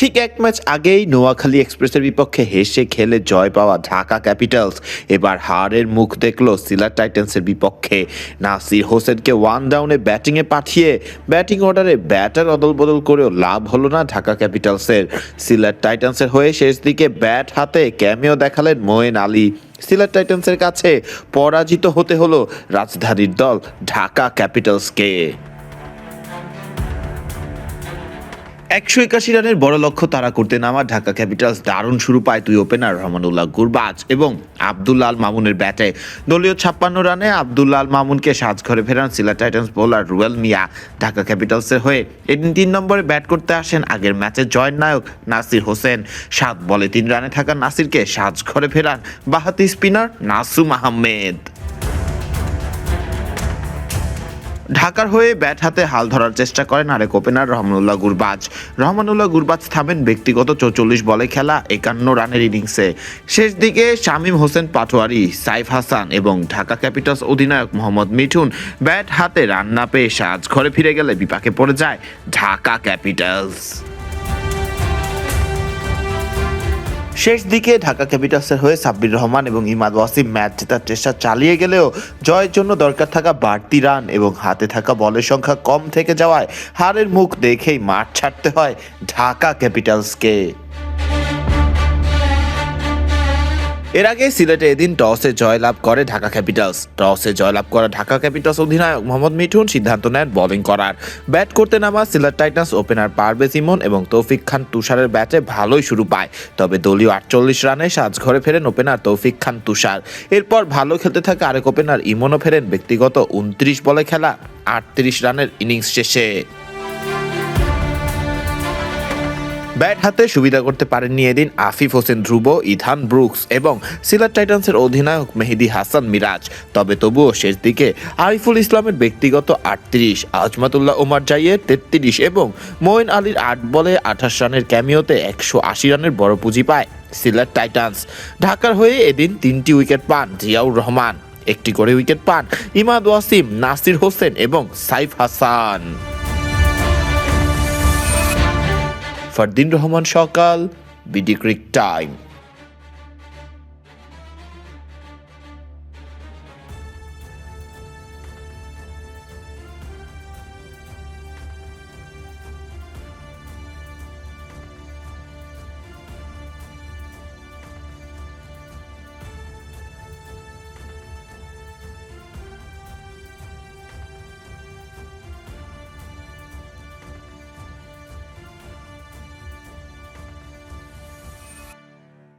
ঠিক এক ম্যাচ আগেই নোয়াখালী এক্সপ্রেসের বিপক্ষে হেসে খেলে জয় পাওয়া ঢাকা ক্যাপিটালস। এবার হারের মুখ দেখল সিলার টাইটান্সের বিপক্ষে। নাসির হোসেনকে ওয়ান ডাউনে ব্যাটিংয়ে পাঠিয়ে ব্যাটিং অর্ডারে ব্যাটার অদল বদল করেও লাভ হলো না ঢাকা ক্যাপিটালসের। সিলার টাইটান্সের হয়ে শেষ দিকে ব্যাট হাতে ক্যামিও দেখালেন মোয়েন আলী। সিলেট টাইটান্সের কাছে পরাজিত হতে হলো রাজধানীর দল ঢাকা ক্যাপিটালসকে। একশো একাশি রানের বড় লক্ষ্য তারা করতে নামা ঢাকা ক্যাপিটালস। দারুণ শুরু পায় দুই ওপেনার রহমানুল্লাহ গুরবাজ এবং আবদুল্লাল মামুনের ব্যাটে। দলীয় ছাপ্পান্ন রানে আবদুল্লাল মামুনকে সাজঘরে ফেরান সিলা টাইটান্স বোলার রুয়েল মিয়া। ঢাকা ক্যাপিটালসের হয়ে এদিন তিন নম্বরে ব্যাট করতে আসেন আগের ম্যাচে জয়ের নায়ক নাসির হোসেন। সাত বলে তিন রানে থাকা নাসিরকে সাজঘরে ফেরান বাহাতি স্পিনার নাসুম আহমেদ। ঢাকার হয়ে ব্যাট হাতে হাল ধরার চেষ্টা করেন আরেক ওপেনার রহমানুল্লাহ গুরবাজ। রহমানুল্লাহ গুরবাজ থামেন ব্যক্তিগত চৌচল্লিশ বলে খেলা একান্ন রানের ইনিংসে। শেষ দিকে শামীম হোসেন পাটোয়ারি, সাইফ হাসান এবং ঢাকা ক্যাপিটালস অধিনায়ক মোহাম্মদ মিঠুন ব্যাট হাতে রান না পেয়ে সাজ ঘরে ফিরে গেলে বিপাকে পড়ে যায় ঢাকা ক্যাপিটালস। শেষ দিকে ঢাকা ক্যাপিটালসের হয়ে সাব্বির রহমান এবং ইমাদ ওয়াসিম ম্যাচ জেতার চেষ্টা চালিয়ে গেলেও জয়ের জন্য দরকার থাকা বাড়তি রান এবং হাতে থাকা বলের সংখ্যা কম থেকে যাওয়ায় হারের মুখ দেখেই মাঠ ছাড়তে হয় ঢাকা ক্যাপিটালসকে। এর আগে সিলেটে এদিন টসে জয়লাভ করে ঢাকা ক্যাপিটালস। টসে জয়লাভ করা ঢাকা ক্যাপিটালস অধিনায়ক মোহাম্মদ মিঠুন সিদ্ধান্ত নেন বোলিং করার। ব্যাট করতে নামা সিলেট টাইটান্স ওপেনার পারভেজ ইমন এবং তৌফিক খান তুষারের ব্যাটে ভালোই শুরু পায়। তবে দলীয় আটচল্লিশ রানে সাজঘরে ফেরেন ওপেনার তৌফিক খান তুষার। এরপর ভালো খেলতে থাকা আরেক ওপেনার ইমনও ফেরেন ব্যক্তিগত উনত্রিশ বলে খেলা আটত্রিশ রানের ইনিংস শেষে। ব্যাট হাতে সুবিধা করতে পারেননি এদিন আফিফ হোসেন ধ্রুব ইথান ব্রুকস এবং সিলেট টাইটান্সের অধিনায়ক মেহেদি হাসান মিরাজ। তবে তবুও শেষ দিকে আরিফুল ইসলামের ব্যক্তিগত আটত্রিশ, আজমাতুল্লাহ ওমার জাইয়ের তেত্রিশ এবং মোয়েন আলীর আট বলে আঠাশ রানের ক্যামিওতে একশো আশি রানের বড় পুঁজি পায় সিলেট টাইটান্স। ঢাকার হয়ে এদিন তিনটি উইকেট পান জিয়াউর রহমান। একটি করে উইকেট পান ইমাদ ওয়াসিম, নাসির হোসেন এবং সাইফ হাসান। ফারদিন রহমান সকাল বিডি ক্রিক টাইম।